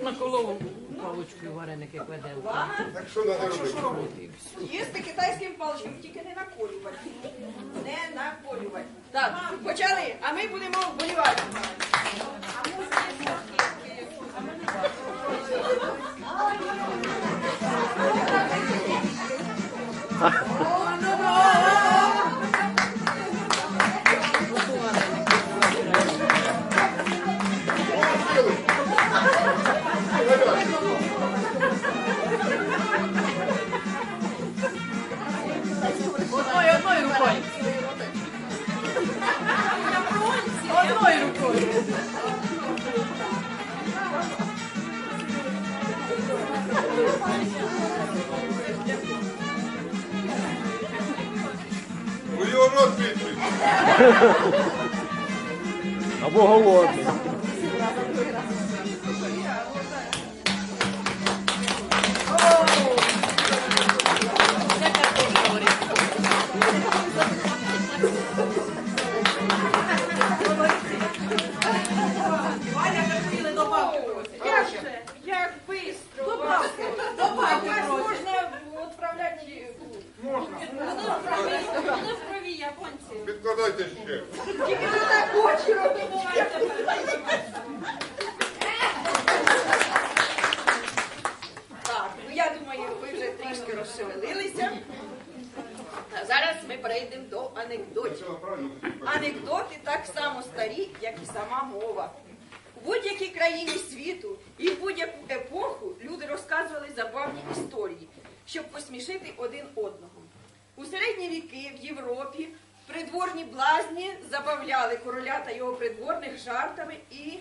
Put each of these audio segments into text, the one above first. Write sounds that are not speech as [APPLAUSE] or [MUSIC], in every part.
На колову паличкою вареники кладе. Так що треба робити? Їсти китайським паличком, тільки не наколювати. Не наколювати. Так, почали, а ми будемо вболівати. Одною, [LAUGHS] У його рот відкритий. Або голодний. Це Відкладайте. Тільки не так очі робити. Так, ну я думаю, ви вже трішки розшевелилися. А зараз ми перейдемо до анекдотів. Анекдоти так само старі, як і сама мова. У будь-якій країні світу і в будь-яку епоху люди розказували забавні історії, щоб посмішити один одного. У середні віки в Європі придворні блазні забавляли короля та його придворних жартами і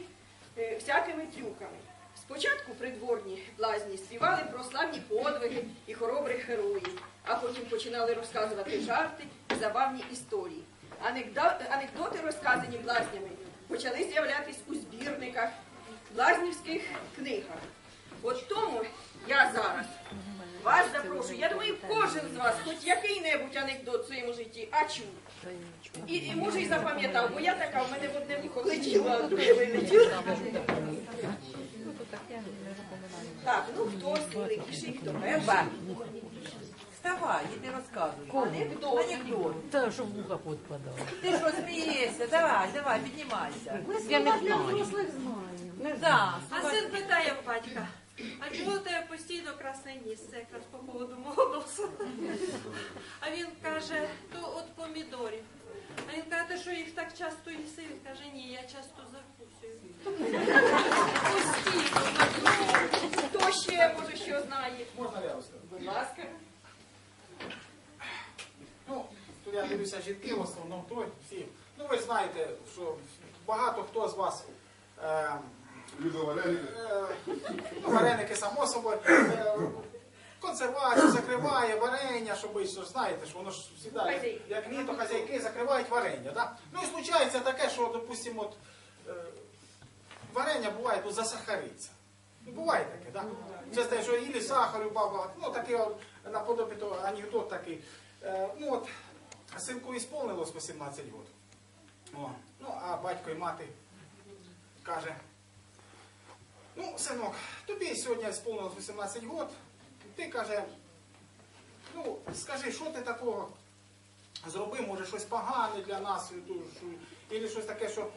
е, всякими трюками. Спочатку придворні блазні співали про славні подвиги і хоробрих героїв, а потім починали розказувати жарти і забавні історії. Анекдоти, розказані блазнями, почали з'являтись у збірниках, блазнівських книгах. От тому я зараз вас. Я думаю, кожен з вас хоч який-небудь анекдот в своєму житті, а чув. І, і може і запам'ятав, бо я така, в мене в одне вухо влетіло, а в друге вилетіло. Так, ну хто великіший, хто перший. Вставай, іди розказуй. Анекдот. Анекдот. Та, щоб вуха підпадало. Ти що смієшся? Давай, давай, піднімайся. Ми Я не знаю. Да, А син питає в батька, а чого у тебе постійно красний ніс? Це якраз по поводу мого носу. А він каже, то от помідорів. А він каже, що їх так часто їси? Він каже, ні, я часто закусую. Постійно. Хто ще може що знає? Можна я розкажу? Будь ласка. Ну, тут я дивлюся жінки в основному той, всі. Ну ви знаєте, що багато хто з вас е, Люда Валерійовна. е, ну, вареники само собою. Е, консервацію закриває, варення, щоб ви знаєте, що воно ж завжди, як, літо хазяйки закривають варення. Да? Ну і случається таке, що, допустимо, от, е, варення буває, тут засахариться. Ну, буває таке, так? Да? Це те, що ілі сахару багато, ну такий от, наподобі того анекдот такий. Е, ну от, синку ісполнилось 18 років. О, ну, а батько і мати каже, ну, синок, тобі сьогодні сповнилось 18 років, ти каже, ну, скажи, що ти такого зробив, може щось погане для нас, або щось таке, що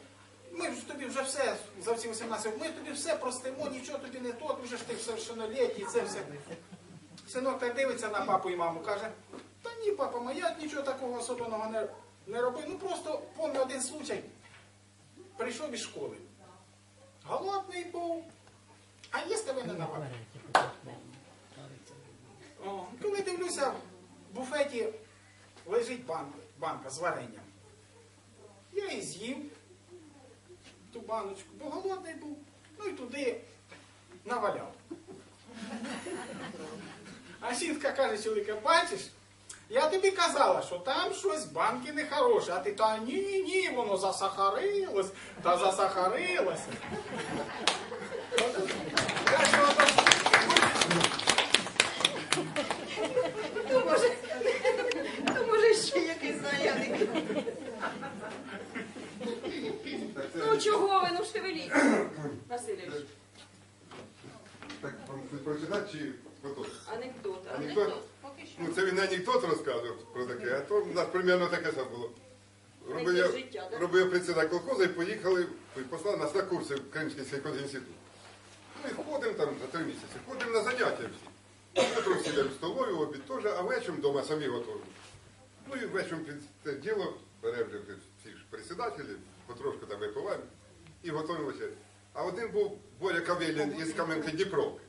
ми тобі вже все за ці 18 років, ми тобі все простимо, нічого тобі не то, вже ж ти совершеннолетній, це все. Синок так дивиться на папу і маму, каже, та ні, папа, моя нічого такого особливого не, не робив. Ну просто помню один случай. Прийшов із школи. Голодний був, а їсти ви не давали. О, коли дивлюся, в буфеті лежить банка, банка з варенням. Я і з'їв ту баночку, бо голодний був. Ну і туди наваляв. А сітка каже, чоловіка, бачиш, я тобі казала, що там щось банки нехороше, а ти та ні, ні, ні, воно засахарилось, та засахарилося. Так що ото Ну, може, ну, може ще якийсь знає анекдот. Ну чого ви, ну шевеліть, [COUGHS] Васильович. Так про- прочитати чи потім? Анекдот. Анекдот? Ну, це він не анекдот розказував про таке, а то в нас примерно таке саме було. Робив я, життя, да? робив я председатель колхоза і поїхали, послали нас на курси в Кримський сільхозінститут. Ну і ходимо там за три місяці, ходимо на заняття всі. Утром сидимо в столові, обід теж, а вечором вдома самі готові. Ну і вечором під це діло бере вже всі ж председателі, потрошку там випиваємо і готуємо вечерю. А один був Боря Кавелін із Кам'янки Дніпровки.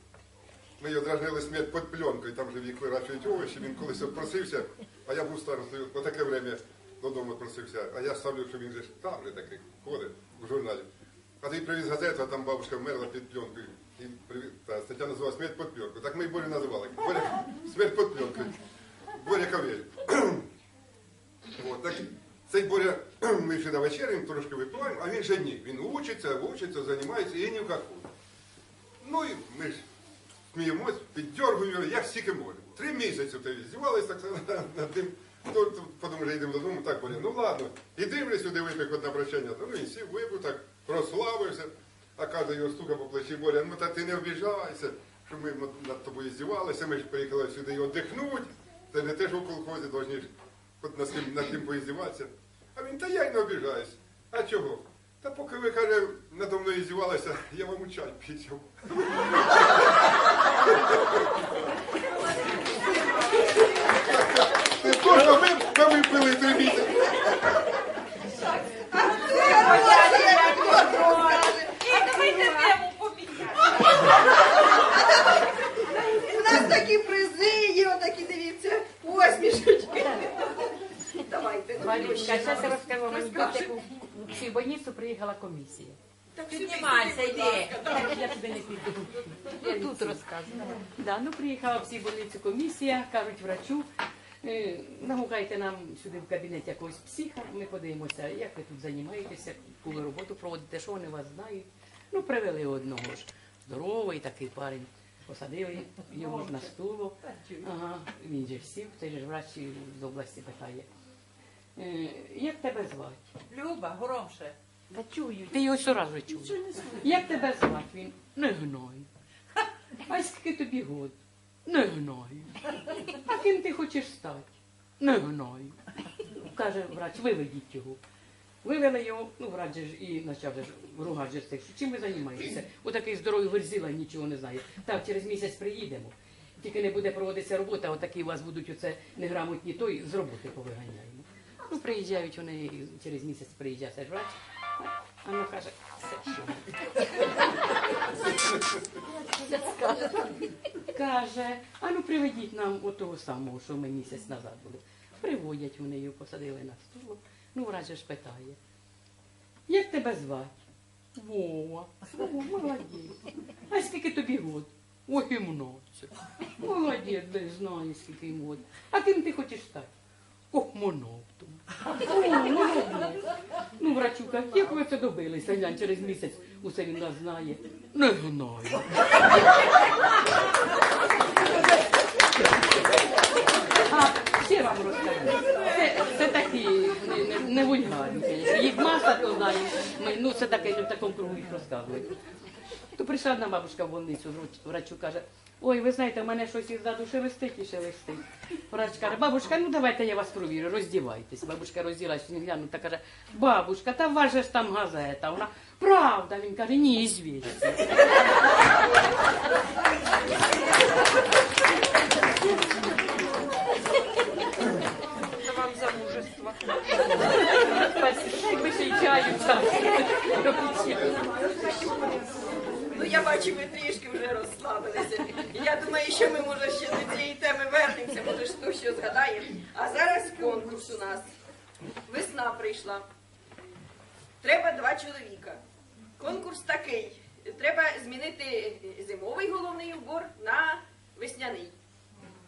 Ми його дражнили смерть під пленкою, там же в їх вирощують овочі, він колись просився, а я був старостою, по таке время додому просився, а я ставлю, що він же там же такий ходить в журналі. А ти привіз газету, а там бабушка вмерла під пленкою. І привіз, та стаття називала «Смерть під пленкою». Так ми і Борю називали. Боря, смерть під пленкою. Боря Кавель. От, так, цей Боря, ще на трошки випиваємо, а він же ні. Він учиться, учиться, займається і ні в какую. Ну і ми ж сміємось, піддергуємо, як стільки можемо. Три місяці здівалися так [LAUGHS] над тим. Потім вже йдемо додому, так Боря, ну ладно, іди вже сюди випік на прощання. Ну і сів, випив, так прославився, а каже його стука по плечі Боря, ну та ти не обіжайся, що ми над тобою здівалися, ми ж приїхали сюди і віддихнути. Це не те, що в колхозі повинні над ким поіздіватися. А він, та я й не обіжаюсь. А чого? Та поки ви, каже, надо мною зівалися, я вам у чай підняв. Ти точно ви, та ви пили три місяці. І давайте тему поміняємо. У нас такі призи є, отакі, дивіться, посмішечки. Давайте, ну Валюшка, ще зараз я нам розкажу вам розкажи. анекдот, як цю больницю приїхала комісія. Так Піднімайся, йди. Так, я туди не піду. Я тут розказую. Да, ну приїхала всі больницю комісія, кажуть врачу, е, нагукайте нам сюди в кабінет якогось психа, ми подивимося, як ви тут займаєтеся, яку ви роботу проводите, що вони вас знають. Ну, привели одного ж. Здоровий такий парень. Посадили його на стуло. Ага, він же сів, цей же ж врач з області питає. «Е, Як тебе звати? Люба, громше. Та чую, ти його щоразу чуєш. Як тебе звати? Він не гною. А скільки тобі год? Не гною. А ким ти хочеш стати? Не гною. Каже врач, виведіть його. Вивели його, ну врач же ж і почав же ж же тих, що чим ви займаєтеся? Отакий здоровий верзіла нічого не знає. Так, через місяць приїдемо. Тільки не буде проводитися робота, отакі у вас будуть оце неграмотні, той з роботи повиганяємо. Ну, приїжджають вони через місяць приїжджає цей ж. А ну каже, це що? Каже, а ну приведіть нам отого самого, що ми місяць назад були. Приводять вони його, посадили на стул. Ну, врач ж питає. Як тебе звати? Вова. Вова, молодець. А скільки тобі год? Ой, 17. Молодець, не знаю, скільки йому год. А ким ти хочеш стати? Космонавтом. О, молодець. Ну, врачука, як ви це добилися? Глянь, через місяць усе він нас знає. Не знаю. А, ще вам розкажу. Це, це такі не, не, не вульгарні, звісно. Їх маса, то знаю. Ми, ну, це таке, в такому кругу їх розказують. То прийшла одна бабушка в больницю, врач- врачу каже, ой, ви знаєте, в мене щось із заду шелестить і шелестить. Врач каже, бабушка, ну давайте я вас провірю, роздівайтесь. Бабушка розділась, він глянув та каже, бабушка, та же ж там газета. Вона, правда, він каже, ні, ізвіться. Це вам за мужество. Спасибо, ще й чаю. Ну я бачу, ви трішки вже розслабилися. Я думаю, що ми може ще до цієї теми вернемося, може хто що згадає. А зараз конкурс у нас. Весна прийшла. Треба два чоловіка. Конкурс такий. Треба змінити зимовий головний убор на весняний.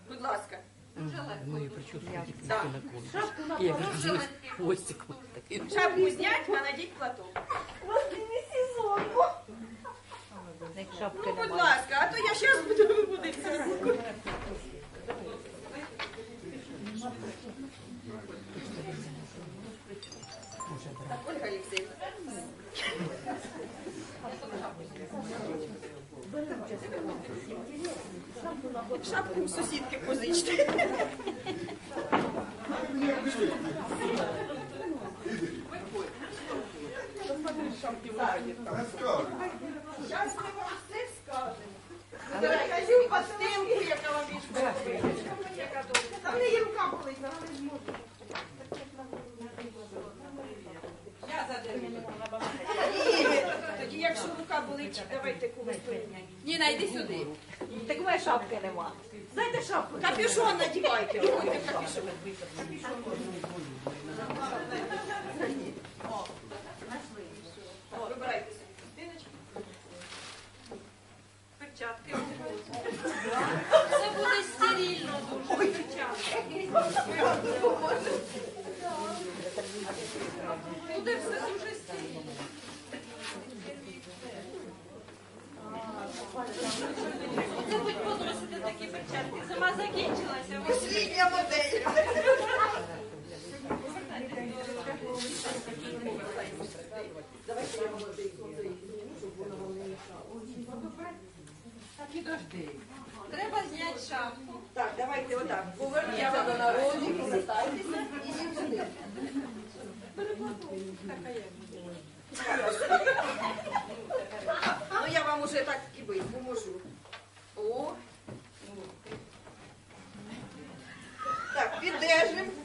Будь ласка. Мої причуски Так. на колі. Я кажу, хвостик. Шапку знять, а надіть платок. Ну, будь ласка, а то я зараз буду виводитися. Так, Ольга Олексіївна. Шапку у сусідки позичте. Не скажу. Зараз ми вам рука давайте когось порівняємо. Ніна, йди сюди. Так у мене шапки нема. Дайте шапку. Капюшон надівайте. Капюшон. О, Вибирайте собі хустиночку. Перчатки. Це буде стерильно дуже перчатки. Буде все дуже стерильно. Це будь поносити такі перчатки. Зима закінчилася. Послідня модель. Треба зняти шапку. Так, давайте отак. Поверніться до народу, повертайтеся і сюди. Ну я вам уже так і бить поможу. О. Так, піддержим.